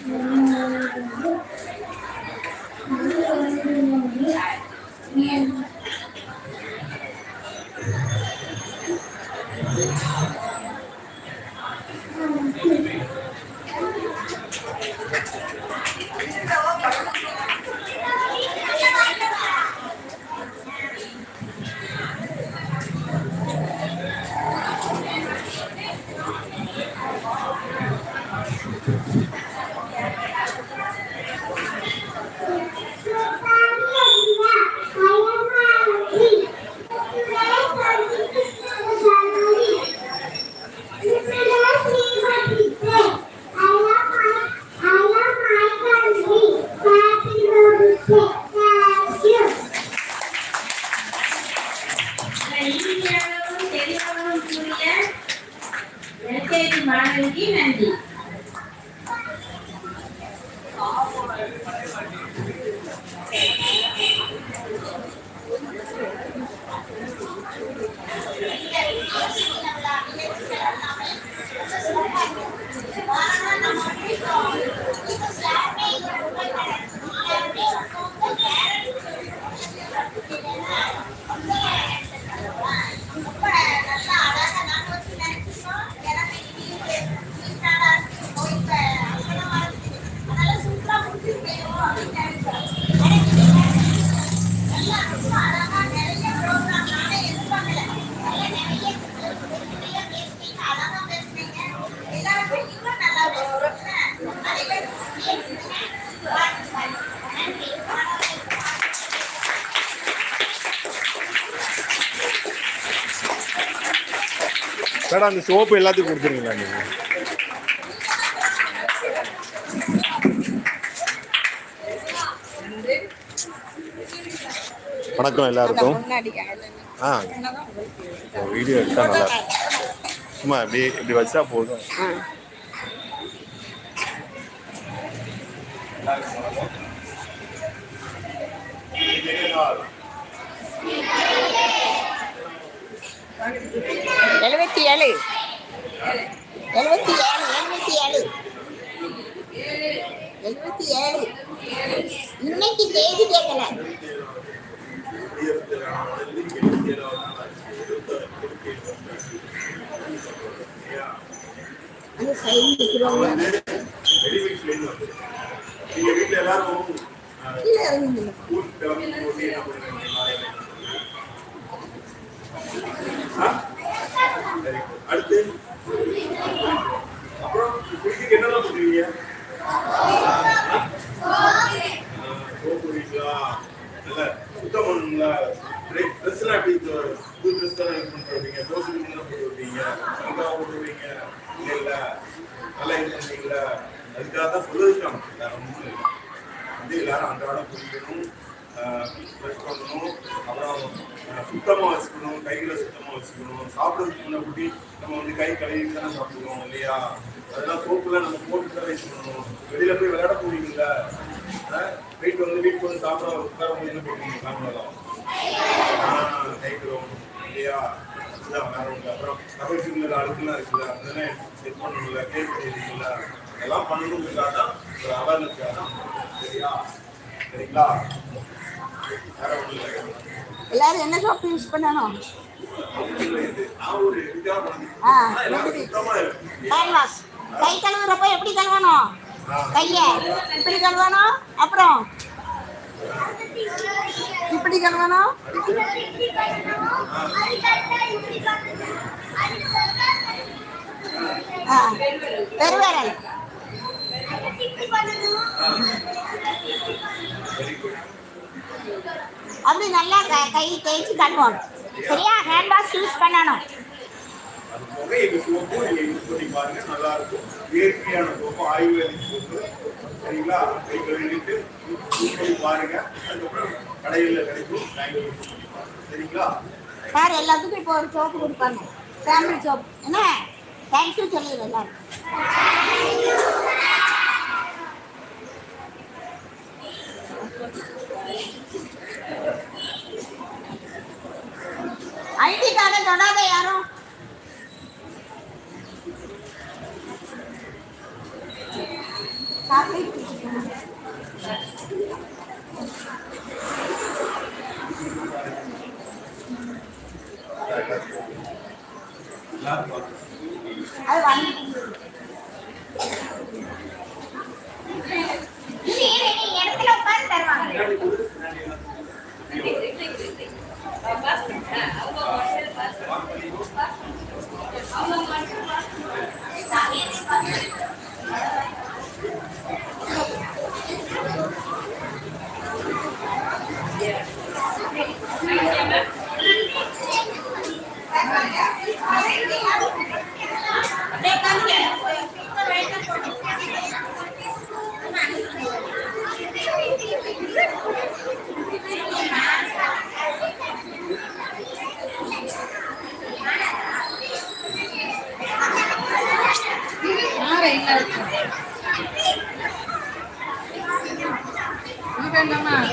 Thank you. Yeah. Madam அந்த soap எல்லாத்துக்கும் கொடுத்துருங்களா நீங்க? வணக்கம் எல்லாருக்கும். ஆ. வீடியோ எடுத்தா நல்லா இருக்கும். சும்மா இப்படி இப்படி வச்சா போதும். எழுபத்தி ஏழு. எழுபத்தி ஏழு எழுபத்தி ஏழு. எழுபத்தி ஏழு. இன்னைக்கு தேதி கேட்கல. வீட்டுல எல்லாரும் கீழே இறங்கி ஊருக்கு கிளம்பி போட்டு என்ன பண்ணுவீங்க சரி அடுத்து. அப்புறம் வீட்டுக்கு என்னெல்லாம் பண்ணுவீங்க சோப்பு வீங்களா நல்ல சுத்தம் பண்ணுங்களா ட்ரெஸ் எப்படி இது- புது ட்ரெஸ் எல்லாம் இது பண்ணிட்டு வருவீங்க தோசை என்ன போட்டு வருவீங்க அங்கா போட்டுருவீங்க இல்ல இல்ல. நல்லா இது பண்ணுவீங்களா அதுக்காக தான் சொல்லிருக்காங்க வேற ஒன்றும் இல்லை வந்து எல்லாரும் அன்றாடம் புரியணும் பண்ணணும் அப்புறம் சுத்தமாக வச்சுக்கணும் கைகளை சுத்தமாக வச்சுக்கணும் சாப்பிட்றதுக்கு முன்னாடி நம்ம வந்து கை கழுவி தானே சாப்பிடுவோம் இல்லையா அதெல்லாம் சோப்புலாம் நம்ம போட்டு தான் யூஸ் பண்ணணும் வெளியில் போய் விளையாட போவீங்களா வீட்டு வந்து வீட்டுக்கு வந்து சாப்பிட உட்கார என்ன பண்ணுவீங்க சாப்பிடலாம் கைக்கிறோம் இல்லையா அதுதான் வேற ஒன்று அப்புறம் நகைச்சுவைகள் அழுக்குலாம் இருக்குல்ல அதெல்லாம் செக் பண்ணணும்ல கேஸ் பண்ணிருக்கீங்களா அதெல்லாம் பண்ணணுங்கிறதுக்காக தான் ஒரு அவேர்னஸ்க்காக தான் சரியா சரிங்களா எல்லாரும் என்ன சோப்பு யூஸ் பண்ணணும்? ஆ, ஹேண்ட் வாஷ் கை கழுவுறப்ப எப்படி கழுவணும்? கைய இப்படி கழுவணும்? அப்புறம் இப்படி கழுவணும்? பெருவேரல். அப்படி நல்லா க- கை தேய்ச்சி கழுவணும். சரியா? ஹேண்ட் வாஷ் யூஸ் பண்ணணும். சரிங்களா கை கழுவிட்டு பாருங்க அதுக்கப்புறம் கடையில் கிடைக்கும் சரிங்களா சார் எல்லாத்துக்கும் இப்போ ஒரு சோப்பு கொடுப்பாங்க. சாம்பிள் சோப் என்ன? தேங்க்யூ சொல்லிடுறேன் எல்லாரும். தொடாத யாரும் அது வாங்கி இடத்துல உட்காந்து தருவாங்க. Maganda naman.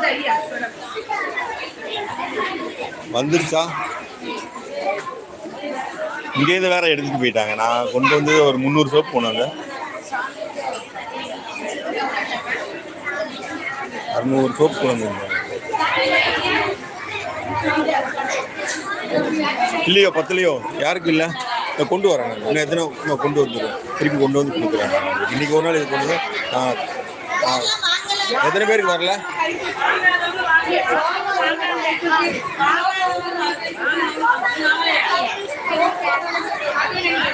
Thank you. வந்துருச்சா? இங்கேருந்து வேற எடுத்துட்டு போயிட்டாங்க. நான் கொண்டு வந்து ஒரு முந்நூறு சோப்பு போனாங்க அறுநூறு சோப்பு கொண்டு இல்லையோ பத்துலையோ? யாருக்கு இல்லை. இதை கொண்டு வராங்க இன்னும் எத்தனை கொண்டு வந்துடுவோம் திருப்பி கொண்டு வந்து கொடுக்குறாங்க. இன்னைக்கு ஒரு நாள் இது கொண்டு வந்து ஆ ஆ எத்தனை பேருக்கு வரல?